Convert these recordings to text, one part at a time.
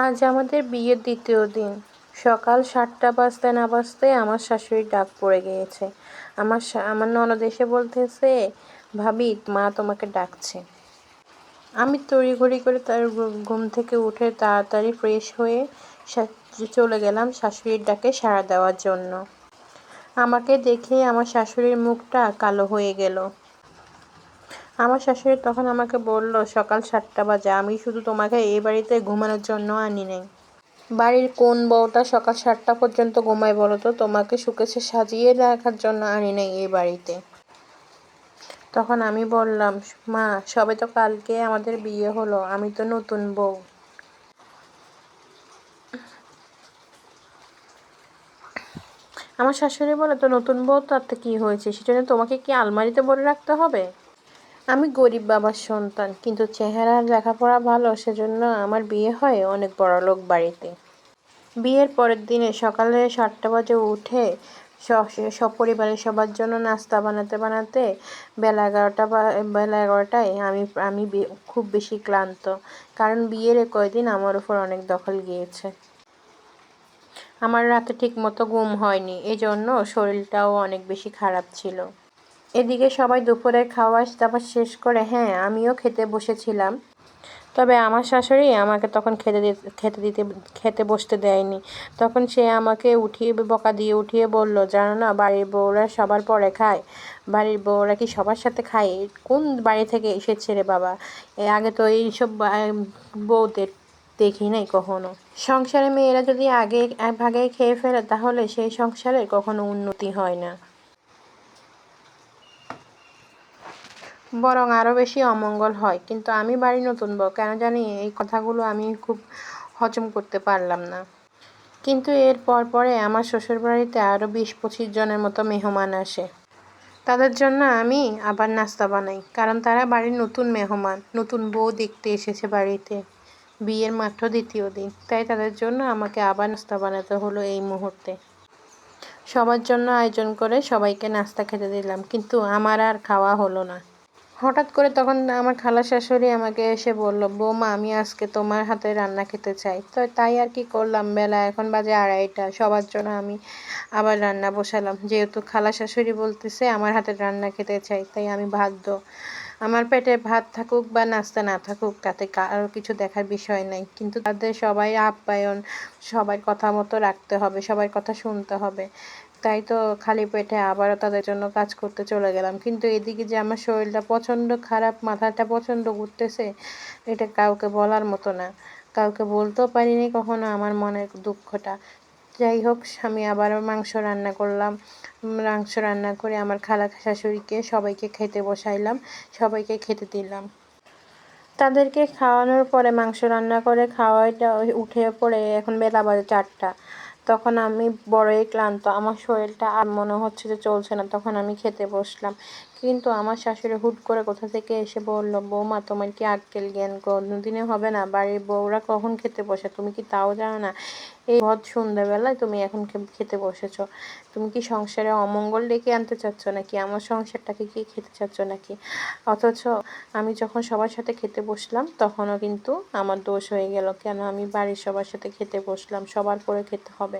আজ আমাদের বিয়ের দ্বিতীয় দিন। সকাল সাতটা বাজতে না বাজতে আমার শাশুড়ির ডাক পড়ে গিয়েছে। আমার আমার ননদ এসে বলতেছে, ভাবি, মা তোমাকে ডাকছে। আমি তড়িঘড়ি করে তার ঘুম থেকে উঠে তাড়াতাড়ি ফ্রেশ হয়ে চলে গেলাম শাশুড়ির ডাকে সাড়া দেওয়ার জন্য। আমাকে দেখে আমার শাশুড়ির মুখটা কালো হয়ে গেল। আমার শাশুড়ি তখন আমাকে বলল, সকাল সাতটা বাজে, আমি শুধু তোমাকে এই বাড়িতে ঘুমানোর জন্য আনি নাই। বাড়ির কোন বউটা সকাল সাতটা পর্যন্ত ঘুমায় বলো তো? তোমাকে সুকেছে সাজিয়ে রাখার জন্য আনি নাই এই বাড়িতে। তখন আমি বললাম, মা, সবে তো কালকে আমাদের বিয়ে হলো, আমি তো নতুন বউ। আমার শাশুড়ি বলে, তো নতুন বউ তাতে কি হয়েছে? সেজন্য তোমাকে কি আলমারিতে ভরে রাখতে হবে? আমি গরিব বাবার সন্তান, কিন্তু চেহারা লেখাপড়া ভালো, সেজন্য আমার বিয়ে হয় অনেক বড়লোক বাড়িতে। বিয়ের পরের দিনে সকালে সাতটা বাজে উঠে সপরিবারের সবার জন্য নাস্তা বানাতে বানাতে বেলা এগারোটা বেলা এগারোটায় আমি আমি খুব বেশি ক্লান্ত, কারণ বিয়ের কয়দিন আমার উপর অনেক দখল গিয়েছে। আমার রাতে ঠিক মতো ঘুম হয়নি, এজন্য শরীরটাও অনেক বেশি খারাপ ছিল। এদিকে সবাই দুপুরে খাওয়া দাওয়া শেষ করে হ্যাঁ আমিও খেতে বসেছিলাম। তবে আমার শাশুড়ি আমাকে তখন খেতে খেতে দিতে, খেতে বসতে দেয়নি। তখন সে আমাকে উঠিয়ে, বকা দিয়ে উঠিয়ে বলল, জানো না, বাড়ির বউরা সবার পরে খায়। বাড়ির বউরা কি সবার সাথে খায়? কোন বাড়ি থেকে এসেছে রে বাবা? এ আগে তো এইসব বউদের দেখি নাই কখনো। সংসারে মেয়েরা যদি আগে এক ভাগে খেয়ে ফেলে, তাহলে সেই সংসারের কখনো উন্নতি হয় না। বরং আরও বেশি অমঙ্গল হয়। কিন্তু আমি বাড়ি নতুন বউ, কেন জানি এই কথাগুলো আমি খুব হজম করতে পারলাম না। কিন্তু এর পর পরে আমার শ্বশুর বাড়িতে আরও বিশ পঁচিশ জনের মতো মেহমান আসে। তাদের জন্য আমি আবার নাস্তা বানাই, কারণ তারা বাড়ির নতুন মেহমান, নতুন বউ দেখতে এসেছে বাড়িতে। বিয়ের মাত্র দ্বিতীয় দিন, তাই তাদের জন্য আমাকে আবার নাস্তা বানাতে হলো এই মুহূর্তে। সবার জন্য আয়োজন করে সবাইকে নাস্তা খেতে দিলাম, কিন্তু আমার আর খাওয়া হলো না। হঠাৎ করে তখন আমার খালা শাশুড়ি আমাকে এসে বলল, বৌমা, আমি আজকে তোমার হাতে রান্না খেতে চাই। তো তাই আর কি করলাম, বেলা এখন বাজে আড়াইটা, সবার জন্য আমি আবার রান্না বসালাম। যেহেতু খালা শাশুড়ি বলতেছে আমার হাতে রান্না খেতে চাই, তাই আমি বাধ্য। আমার পেটে ভাত থাকুক বা নাস্তা না থাকুক, তাতে কারও কিছু দেখার বিষয় নাই। কিন্তু তাদের সবাই আপ্যায়ন, সবার কথা মতো রাখতে হবে, সবার কথা শুনতে হবে। তাই তো খালি পেটে আবারও তাদের জন্য কাজ করতে চলে গেলাম। কিন্তু এদিকে যে আমার শরীরটা প্রচণ্ড খারাপ, মাথাটা প্রচণ্ড ঘুরতেছে, এটা কাউকে বলার মতো না। কাউকে বলতেও পারিনি কখনো আমার মনের দুঃখটা। যাই হোক আমি আবার মাংস রান্না করলাম। মাংস রান্না করে আমার খালা শাশুড়িকে সবাইকে খেতে বসাইলাম, সবাইকে খেতে দিলাম। তাদেরকে খাওয়ানোর পরে মাংস রান্না করে খাওয়াইটা উঠে পড়ে এখন বেলা বাজে চারটা। তখন আমি বড়ই ক্লান্ত, আমার শরীরটা আর মনে হচ্ছে যে চলছে না, তখন আমি খেতে বসলাম। কিন্তু আমার শাশুড়ি হুট করে কোথা থেকে এসে বলল, বৌমা, তোমার কি আক্কেল জ্ঞান? কোনোদিনে হবে না। বাড়ির বউরা কখন খেতে বসে? তুমি কি তাও জানো না? এই ভদ সন্ধ্যাবেলায় তুমি এখন খেতে বসেছ। তুমি কি সংসারে অমঙ্গল ডেকে আনতে চাচ্ছ নাকি? আমার সংসারটাকে কি খেতে চাচ্ছ নাকি? অথচ আমি যখন সবার সাথে খেতে বসলাম, তখনও কিন্তু আমার দোষ হয়ে গেল। কেন? আমি বাড়ির সবার সাথে খেতে বসলাম, সবার পরে খেতে হবে।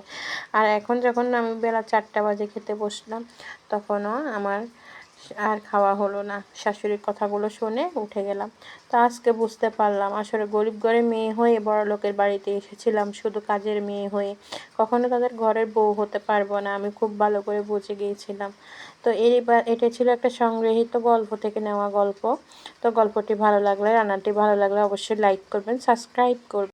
আর এখন যখন আমি বেলা চারটা বাজে খেতে বসলাম, তখনও আমার আর খাওয়া হলো না। শাশুড়ির কথাগুলো শুনে উঠে গেলাম। তা আজকে বুঝতে পারলাম, আসলে গরিব ঘরের মেয়ে হয়ে বড় লোকের বাড়িতে এসেছিলাম শুধু কাজের মেয়ে হয়ে। কখনো তাদের ঘরের বউ হতে পারব না, আমি খুব ভালো করে বুঝে গিয়েছিলাম। তো এর এটা ছিল একটা সংগৃহীত গল্প থেকে নেওয়া গল্প। তো গল্পটি ভালো লাগলে, রান্নাটি ভালো লাগলে অবশ্যই লাইক করবেন সাবস্ক্রাইব করবেন।